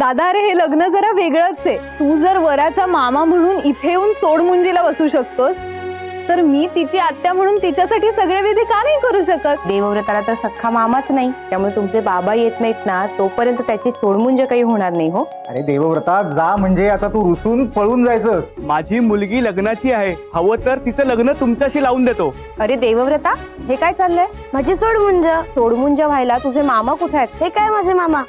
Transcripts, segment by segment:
दादा अरे हे लग्न जरा वेगळंच आहे. तू जर वराचा मामा म्हणून इथे येऊन सोडमुंजीला बसू शकतोस तर मी तिची आत्या म्हणून तिच्यासाठी सगळे विधी का नाही करू शकत? देवव्रताला तर सख्खा मामाच नाही. त्यामुळे तुमचे बाबा येत नाहीत ना तोपर्यंत त्याची सोडमुंज काही होणार नाही हो? अरे देवव्रता जा म्हणजे आता तू रुसून पळून जायचं माझी मुलगी लग्नाची आहे. हवं तर तिचं लग्न तुमच्याशी लावून देतो. अरे देवव्रता हे काय चाललंय? माझी सोडमुंज. सोडमुंज व्हायला तुझे मामा कुठे आहेत? हे काय माझे मामा?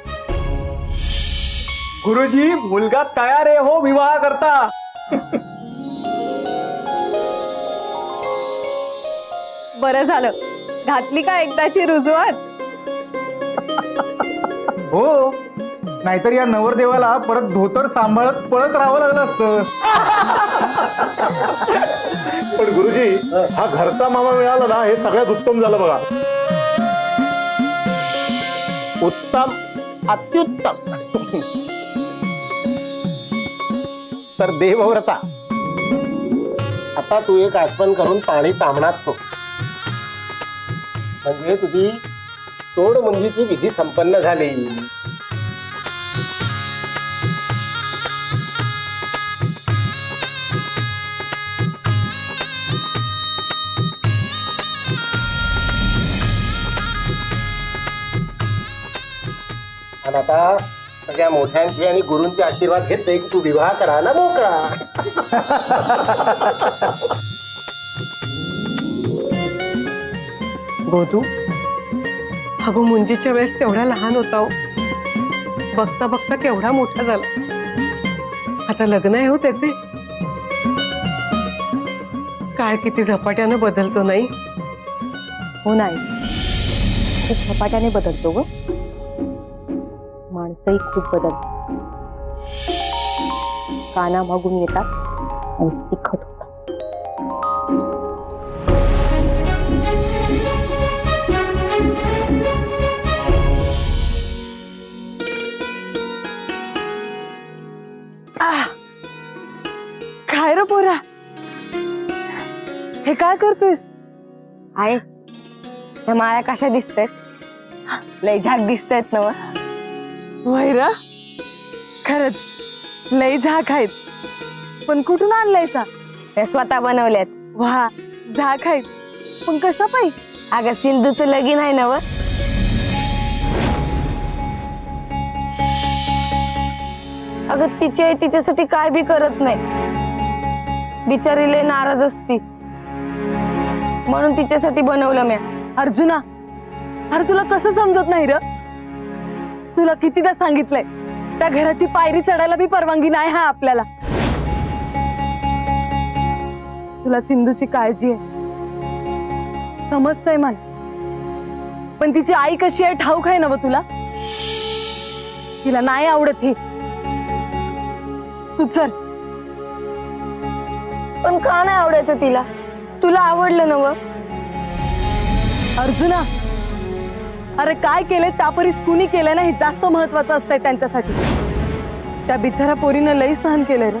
गुरुजी मुलगा तयार आहे हो विवाह करता. बरं झालं. घातली का एकदाची रुजवात हो. नाहीतर या नवरदेवाला परत धोतर सांभाळत पळत राहावं लागलं असतं. पण गुरुजी हा घरचा मामा मिळाला ना हे सगळ्यात उत्तम झालं बघा. उत्तम अत्युत्तम. तर देवव्रता आता तू एक आठवण करून पाणी तांबणार तो म्हणजे तुझी सोड मुंजीची विधी संपन्न झाली. आणि आता सगळ्या मोठ्यांचे आणि गुरूंचे आशीर्वाद घेतले की तू विवाह करायला मोकळा. गोदू अगो मुंजीच्या वेळेस तेवढा लहान होता हो. बघता बघता केवढा मोठा झाला. आता लग्न आहे हो त्याचे. काय किती झपाट्यानं बदलतो नाही? हो नाही. खूप झपाट्याने बदलतो ग. माणसंही खूप बदलतात काना मागून येतात आणि तिखट होतात. काय रे पोरा? हे काय करतोयस? आहे त्या माळ्या कशा दिसतायत? लय झाक दिसतायत ना व. वैरा खरंच लय झाक आहेत. पण कुठून आणलायचा? त्या स्वतः बनवल्यात. वा झाक आहेत. पण कशा पायी? अगं सिंधूचं लगीन आहे ना व अगं तिची आई तिच्यासाठी काय बी करत नाही. बिचारी लय नाराज असती. म्हणून तिच्यासाठी बनवलं म्या. अर्जुना अरे तुला कसं समजत नाही र? तुला कितीदा सांगितलंय? त्या घराची पायरी चढायला बी परवानगी नाही हा आपल्याला. तुला सिंधूची काळजी आहे. समजतंय मला. पण तिची आई कशी आहे ठाऊक आहे ना तुला? तिला नाही आवडत ही. तू चल. पण का नाही आवडायचं तिला? तुला आवडलं ना अर्जुना! अरे काय केलंय त्यापरीस कुणी केलंय ना हे जास्त महत्वाचं असतंय त्यांच्यासाठी. त्या बिचारा पोरीनं लई सहन केलंय र.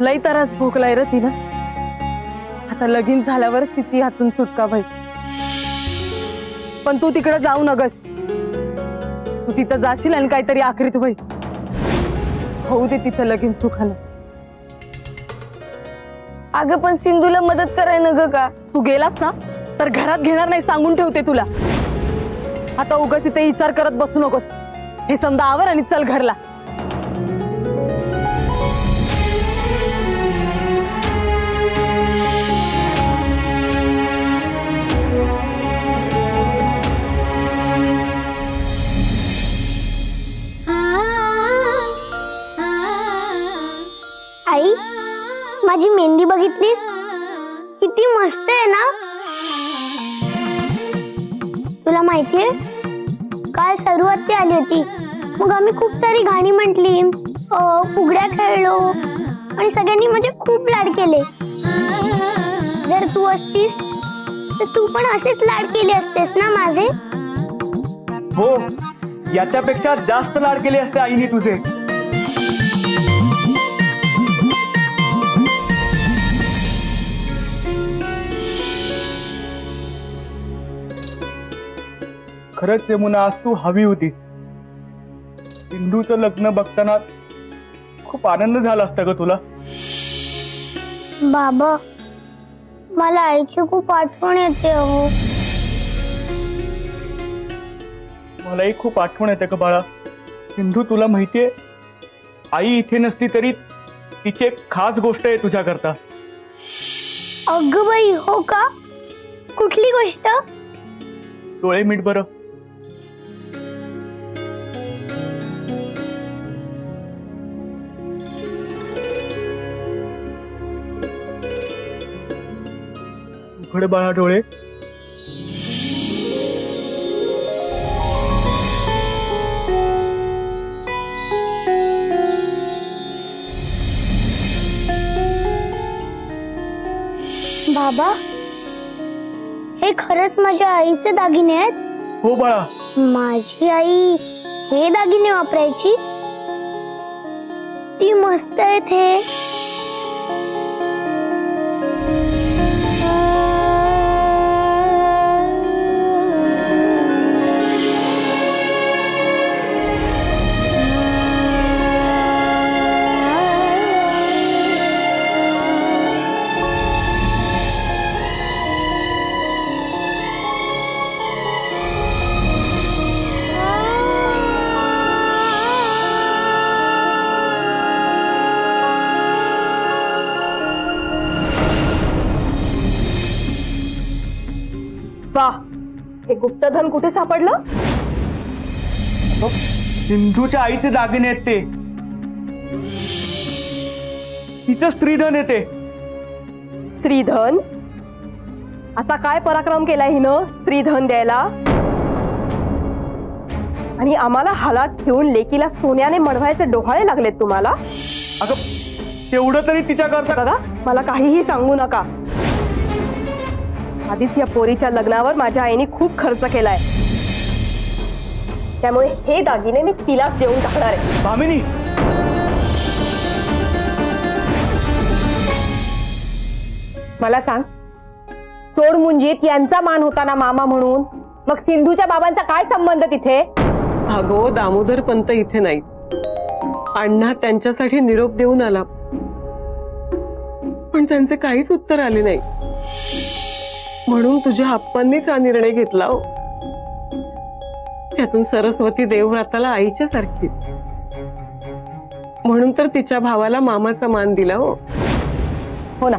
लई तरास भोगलाय र तिनं. आता लगीन झाल्यावर तिची हातून सुटका होईल. पण तू तिकडे जाऊ नगस. तू तिथं जाशील आणि काहीतरी आखरीत होईल. होऊ दे तिचं लगीन सुखानं. अगं पण सिंधूला मदत कराय न ग का? तू गेलास ना? तर घरात घेणार नाही सांगून ठेवते तुला. आता उगाच तिथे विचार करत बसू नकोस. हे समजा आवर आणि चल घरला. आई माझी मेहंदी बघितलीस? किती मस्त आहे ना? माहितीये? काल सर्वात आली होती. मग आम्ही खूप सारी गाणी म्हटली. अं, फुगड्या खेळलो. आणि सगळ्यांनी म्हणजे खूप लाड केले. जर तू असतीस तर तू पण असेच लाड केले असतेस ना माझे? हो. याच्यापेक्षा जास्त लाड केले असते आईने तुझे. खरंच यमुना आज तू हवी होतीस सिंधूचं लग्न बघताना खूप आनंद झाला असता ग तुला. बाबा मला आईची खूप आठवण येते अहो. मलाही खूप आठवण येते का बाळा. सिंधू तुला माहितीये आई इथे नसती तरी तिची एक खास गोष्ट आहे तुझ्याकरता. अगं बाई हो का? कुठली गोष्ट? डोळे मीठ बरं. उघड बाळा डोळे बाबा हे खरंच माझ्या आईचे दागिने आहेत? हो बाळा. माझी आई हे दागिने वापरायची? ती मस्त आहेत हे. वा हे गुप्तधन कुठे सापडलं? सिंधूच्या आईचे दागिने आहेत ते. तिचं स्त्रीधन येते स्त्रीधन? असा काय पराक्रम केलाय हिनं स्त्रीधन द्यायला? आणि आम्हाला हालात ठेवून लेकीला सोन्याने मडवायचे डोहाळे लागलेत तुम्हाला? अगं तेवढं तरी तिच्याकरता बघा मला काहीही सांगू नका. आधीच या पोरीच्या लग्नावर माझ्या आईने खूप खर्च केलाय. त्यामुळे हे दागिने मी तिलाच देऊन टाकणार आहे. भामिनी मला सांग सोड मुंजीत यांचा मान होता ना मामा म्हणून मग सिंधूच्या बाबांचा काय संबंध तिथे? अगो दामोदर पंत इथे नाही अण्णा त्यांच्यासाठी निरोप देऊन आला. पण त्यांचे काहीच उत्तर आले नाही. म्हणून तुझ्या आप्पांनीच हा निर्णय घेतला हो. त्यातून सरस्वती देवव्रताला आईच्या सारखी. म्हणून तर तिच्या भावाला मामाचा मान दिला हो. हो ना.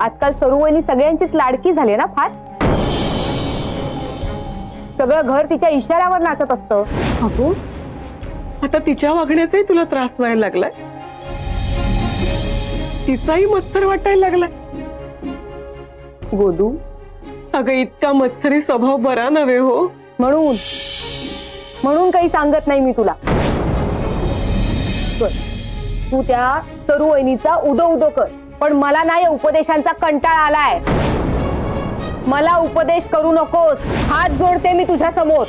आजकाल सरुवणी सगळ्यांचीच लाडकी झाली ना फार? सगळं घर तिच्या इशाऱ्यावर नाचत असतं. अगो आता तिच्या वागण्याचाही तुला त्रास व्हायला लागलाय? तिचाही मत्सर वाटायला लागलाय. गोदू. अगं इतका मत्सरी स्वभाव बरा नव्हे हो. म्हणून. म्हणून काही सांगत नाही मी तुला. तू त्या सरुवहिनीचा उदो उदो कर. पण मला ना या उपदेशांचा कंटाळा आलाय. मला उपदेश करू नकोस. हात जोडते मी तुझ्या समोर.